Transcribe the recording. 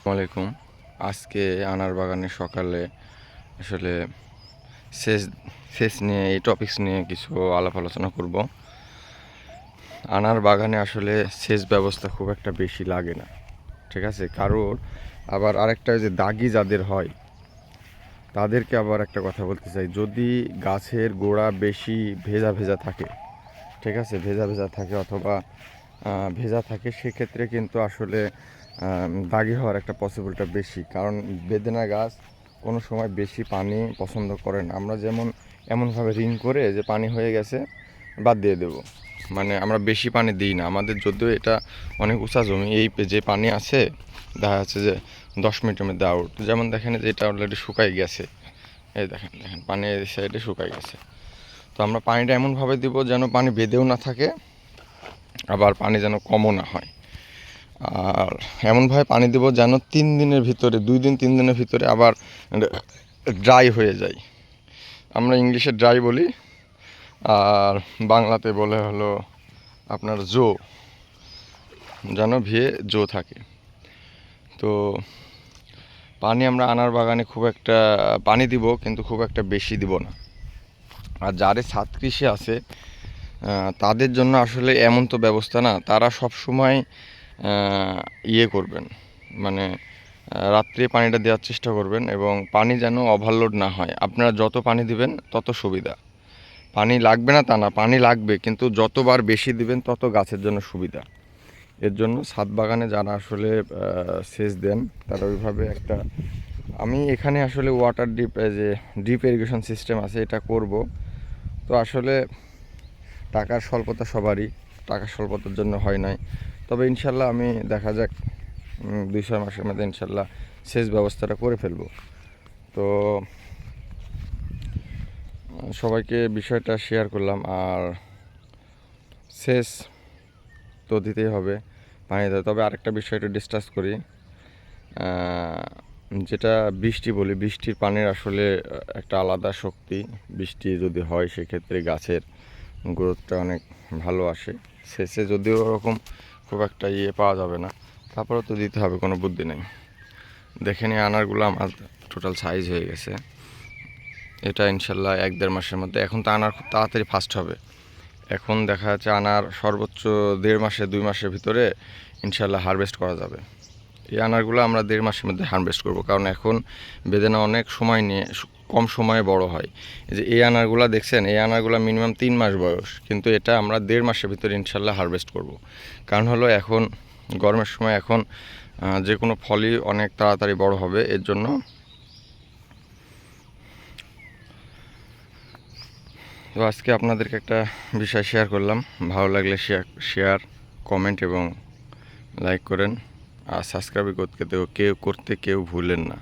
আসসালামাইকুম আজকে আনার বাগানে সকালে আসলে সেচ সেচ নিয়ে এই টপিকস নিয়ে কিছু আলাপ আলোচনা করব। আনার বাগানে আসলে সেচ ব্যবস্থা খুব একটা বেশি লাগে না, ঠিক আছে? কারোর আবার আরেকটা যে দাগি যাদের হয়, তাদেরকে আবার একটা কথা বলতে চাই। যদি গাছের গোড়া বেশি ভেজা ভেজা থাকে, ঠিক আছে? ভেজা ভেজা থাকে অথবা ভেজা থাকে, সেক্ষেত্রে কিন্তু আসলে দাগি হওয়ার একটা পসিবলটা বেশি। কারণ বেদেনা গাছ কোনো সময় বেশি পানি পছন্দ করে না। আমরা যেমন এমনভাবে রিং করে যে পানি হয়ে গেছে, বাদ দিয়ে দেব। মানে আমরা বেশি পানি দিই না। আমাদের যদিও এটা অনেক উঁচা জমি, এই যে পানি আছে, দেখা যাচ্ছে যে দশ মিনিটের মধ্যে আউট যেমন দেখেন যে এটা অলরেডি শুকাই গেছে। এই দেখেন দেখেন, পানি এই সাইডে শুকাই গেছে। তো আমরা পানিটা এমনভাবে দিব যেন পানি বেঁধেও না থাকে, আবার পানি যেন কমও না হয়। আর এমনভাবে পানি দেবো যেন তিন দিনের ভিতরে, দুই দিন, তিন দিনের ভিতরে আবার ড্রাই হয়ে যায়। আমরা ইংলিশে ড্রাই বলি, আর বাংলাতে বলে হলো আপনার জো, যেন ভিয়ে জো থাকে। তো পানি আমরা আনার বাগানে খুব একটা, পানি দিব, কিন্তু খুব একটা বেশি দিব না। আর যারে ছাদ কৃষি আছে তাদের জন্য আসলে এমন তো ব্যবস্থা না। তারা সব সময় ইয়ে করবেন। মানে রাত্রে পানিটা দেওয়ার চেষ্টা করবেন এবং পানি যেন ওভারলোড না হয়। আপনারা যত পানি দিবেন, তত সুবিধা। পানি লাগবে না তা না, পানি লাগবে, কিন্তু যতবার বেশি দিবেন, তত গাছের জন্য সুবিধা। এর জন্য ছাদ বাগানে যারা আসলে সেচ দেন, তারা ওইভাবে একটা, আমি এখানে আসলে ওয়াটার ডিপ যে ডিপ ইরিগেশন সিস্টেম আছে, এটা করব। তো আসলে, টাকার স্বল্পতা সবারই, টাকার স্বল্পতার জন্য হয় নাই। তবে ইনশাল্লাহ আমি দেখা যাক দুই, ছয় মাসের মধ্যে ইনশাল্লাহ সেচ ব্যবস্থাটা করে ফেলব। তো, সবাইকে বিষয়টা শেয়ার করলাম, আর সেচ তো দিতেই হবে পানি দেয় তবে আরেকটা বিষয় একটু ডিসকাস করি যেটা বৃষ্টি বলি, বৃষ্টির পানির আসলে একটা আলাদা শক্তি। বৃষ্টি যদি হয়, সেক্ষেত্রে গাছের গ্রোথটা অনেক ভালো আসে। শেষে যদিও ওরকম খুব একটা ইয়ে পাওয়া যাবে না। তারপরেও তো দিতে হবে, কোনো বুদ্ধি নেই। দেখে নিয়ে আনারগুলো আমার টোটাল সাইজ হয়ে গেছে। এটা ইনশাল্লাহ এক দেড় মাসের মধ্যে। এখন তো আনার খুব তাড়াতাড়ি ফাস্ট হবে। এখন দেখা যাচ্ছে আনার সর্বোচ্চ দেড় মাসে, দুই মাসের ভিতরে ইনশাল্লাহ হারভেস্ট করা যাবে। এই আনারগুলো আমরা দেড় মাসের মধ্যে হারভেস্ট করব। কারণ এখন বেদেনা অনেক সময় নিয়ে কম সময়ে বড় হয়। এই যে এই আনারগুলো দেখছেন, এই আনারগুলো মিনিমাম তিন মাস বয়স। কিন্তু এটা আমরা দেড় মাসের ভিতরে ইনশাল্লাহ হারভেস্ট করব। কারণ হলো এখন গরমের সময় এখন যে কোনো ফলই অনেক তাড়াতাড়ি বড় হবে। এর জন্য তো আজকে আপনাদেরকে একটা বিষয় শেয়ার করলাম। ভালো লাগলে শেয়ার শেয়ার কমেন্ট এবং লাইক করেন। আর সাবস্ক্রাইব করতে কেউ করতে কেউ ভুলেন না।